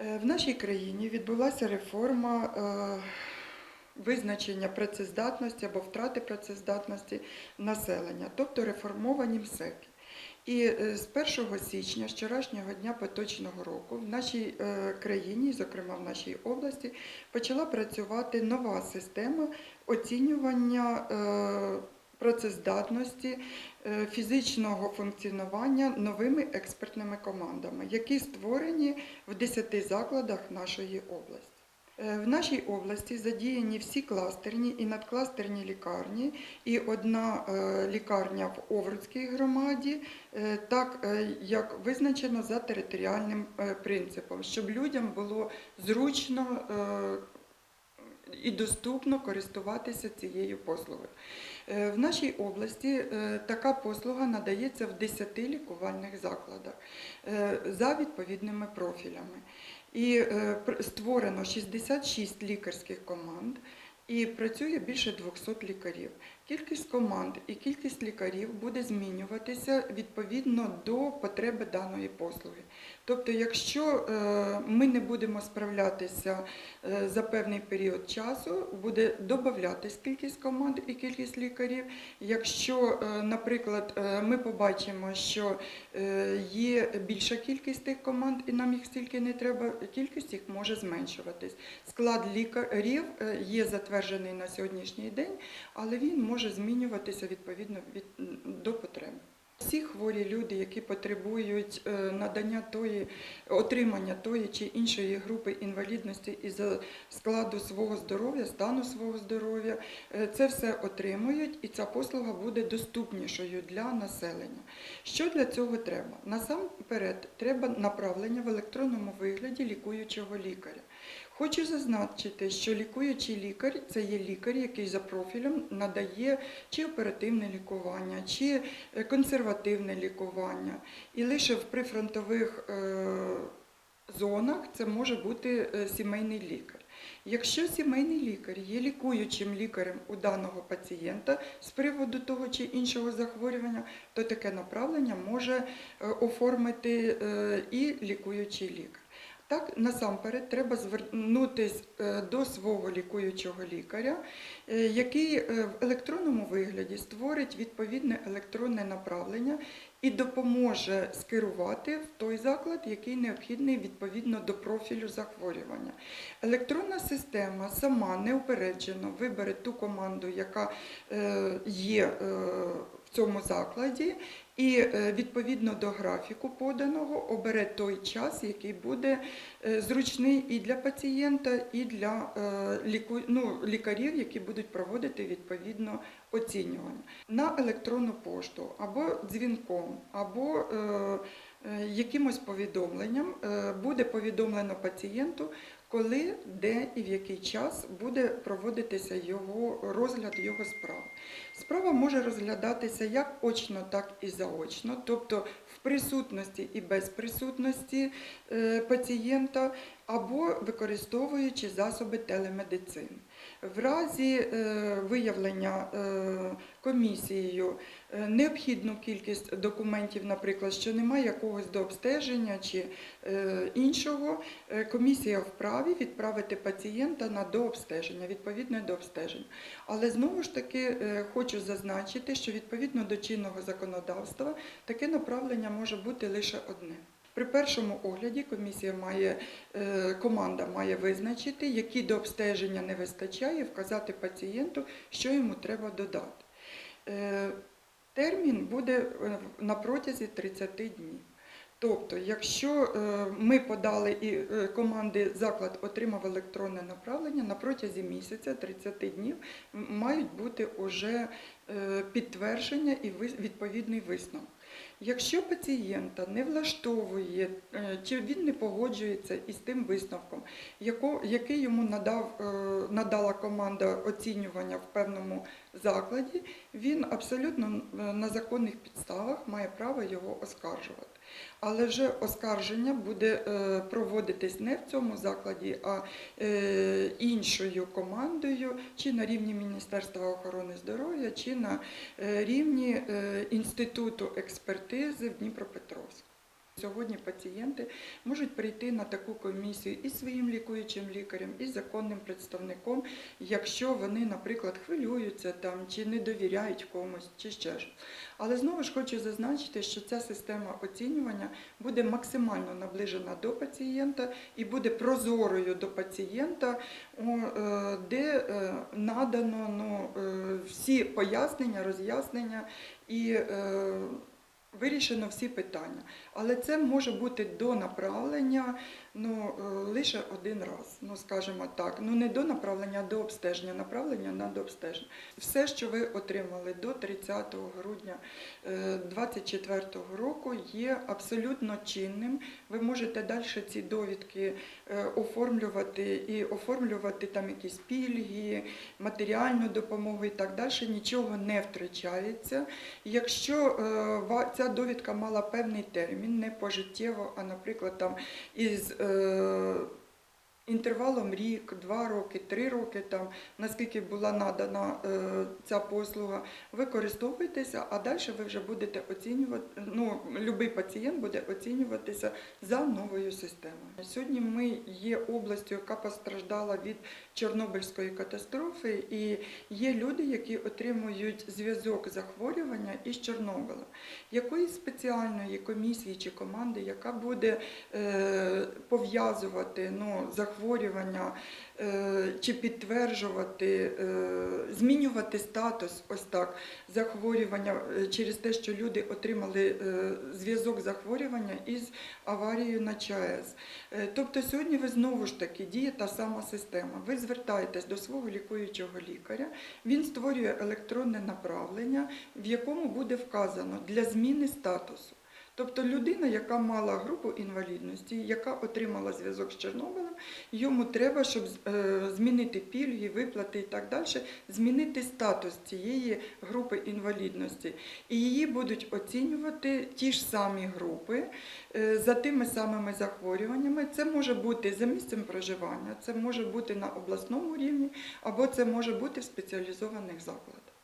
Е, В нашій країні відбулася реформа е, визначення працездатності або втрати працездатності населення, тобто реформовані МСЕКи. І е, з 1 січня, з вчорашнього дня поточного року, в нашій країні, зокрема в нашій області, почала працювати нова система оцінювання працездатності е, фізичного функціонування новими експертними командами, які створені в 10 закладах нашої області. Е, В нашій області задіяні всі кластерні і надкластерні лікарні, і одна е, лікарня в Овруцькій громаді, так як визначено за територіальним принципом, щоб людям було зручно і доступно користуватися цією послугою. Е, В нашій області е, така послуга надається в 10 лікувальних закладах е, за відповідними профілями. І створено 66 лікарських команд. І працює більше 200 лікарів. Кількість команд і кількість лікарів буде змінюватися відповідно до потреби даної послуги. Тобто, якщо е, ми не будемо справлятися е, за певний період часу, буде додатись кількість команд і кількість лікарів. Якщо, е, наприклад, ми побачимо, що є більша кількість тих команд, і нам їх стільки не треба, кількість їх може зменшуватись. Склад лікарів є затверджений на сьогоднішній день, але він може змінюватися відповідно від, до потреби. Всі хворі люди, які потребують е, надання тої, отримання тої чи іншої групи інвалідності із складу свого здоров'я, стану свого здоров'я, е, це все отримують, і ця послуга буде доступнішою для населення. Що для цього треба? Насамперед, треба направлення в електронному вигляді лікуючого лікаря. Хочу зазначити, що лікуючий лікар це є лікар, який за профілем надає чи оперативне лікування, чи е, консервативне лікування. І лише в прифронтових е, зонах це може бути е, сімейний лікар. Якщо сімейний лікар є лікуючим лікарем у даного пацієнта з приводу того чи іншого захворювання, то таке направлення може оформити і лікуючий лікар. Так, насамперед треба звернутися до свого лікуючого лікаря, е, який е, в електронному вигляді створить відповідне електронне направлення і допоможе скерувати в той заклад, який необхідний відповідно до профілю захворювання. Електронна система сама неупереджено вибере ту команду, яка е, є е, в цьому закладі, і е, відповідно до графіку поданого обере той час, який буде е, зручний і для пацієнта, і для е, ну, лікарів, які будуть проводити відповідно оцінювання. На електронну пошту або дзвінком, або якимось повідомленням буде повідомлено пацієнту, коли, де і в який час буде проводитися його розгляд його справи. Справа може розглядатися як очно, так і заочно, тобто в присутності і без присутності е, пацієнта, або використовуючи засоби телемедицини. В разі е, виявлення е, комісією е, необхідну кількість документів, наприклад, що немає якогось дообстеження чи е, іншого, комісія вправі відправити пацієнта на дообстеження, відповідне дообстеження. Але знову ж таки хочу зазначити, що відповідно до чинного законодавства таке направлення може бути лише одне. При першому огляді комісія має, е, команда має визначити, які до обстеження не вистачає, вказати пацієнту, що йому треба додати. Е, Термін буде е, на протязі 30 днів. Тобто, якщо ми подали і команди заклад отримав електронне направлення, на протязі місяця 30 днів мають бути уже підтвердження і відповідний висновок. Якщо пацієнта не влаштовує е, чи він не погоджується із тим висновком, який йому надав, е, надала команда оцінювання в певному закладі, він абсолютно е, на законних підставах має право його оскаржувати. Але вже оскарження буде е, проводитись не в цьому закладі, а е, іншою командою, чи на рівні Міністерства охорони здоров'я, чи на е, рівні Інституту експертизи в Дніпропетровську. Сьогодні пацієнти можуть прийти на таку комісію із своїм лікуючим лікарем, і законним представником, якщо вони, наприклад, хвилюються там чи не довіряють комусь, чи ще щось. Але знову ж хочу зазначити, що ця система оцінювання буде максимально наближена до пацієнта і буде прозорою до пацієнта, е, де е, надано ну, е, всі пояснення, роз'яснення і вирішено всі питання. Але це може бути до направлення ну, е, лише один раз, ну скажімо так. Ну не до направлення, а до обстеження, направлення на дообстеження. Все, що ви отримали до 30 грудня 2024 року, є абсолютно чинним. Ви можете далі ці довідки е, оформлювати і оформлювати там якісь пільги, матеріальну допомогу і так далі. Нічого не втрачається. Якщо е, ця довідка мала певний термін, не пожиттєво, а, наприклад, там із е, інтервалом рік, два роки, три роки, там наскільки була надана е, ця послуга, використовуйтеся, а далі ви вже будете оцінювати. Ну, будь-який пацієнт буде оцінюватися за новою системою. Сьогодні ми є областю, яка постраждала від Чорнобильської катастрофи, і є люди, які отримують зв'язок захворювання із Чорнобилем. Якоїсь спеціальної комісії чи команди, яка буде е, пов'язувати ну, захворювання е, чи підтверджувати, е, змінювати статус ось так захворювання е, через те, що люди отримали зв'язок захворювання із аварією на ЧАЕС. Тобто сьогодні ви знову ж таки діє та сама система. Ви звертаєтесь до свого лікуючого лікаря, він створює електронне направлення, в якому буде вказано для зміни статусу. Тобто людина, яка мала групу інвалідності, яка отримала зв'язок з Чорнобилем, йому треба, щоб е, змінити пільги, виплати і так далі, змінити статус цієї групи інвалідності. І її будуть оцінювати ті ж самі групи е, за тими самими захворюваннями. Це може бути за місцем проживання, це може бути на обласному рівні, або це може бути в спеціалізованих закладах.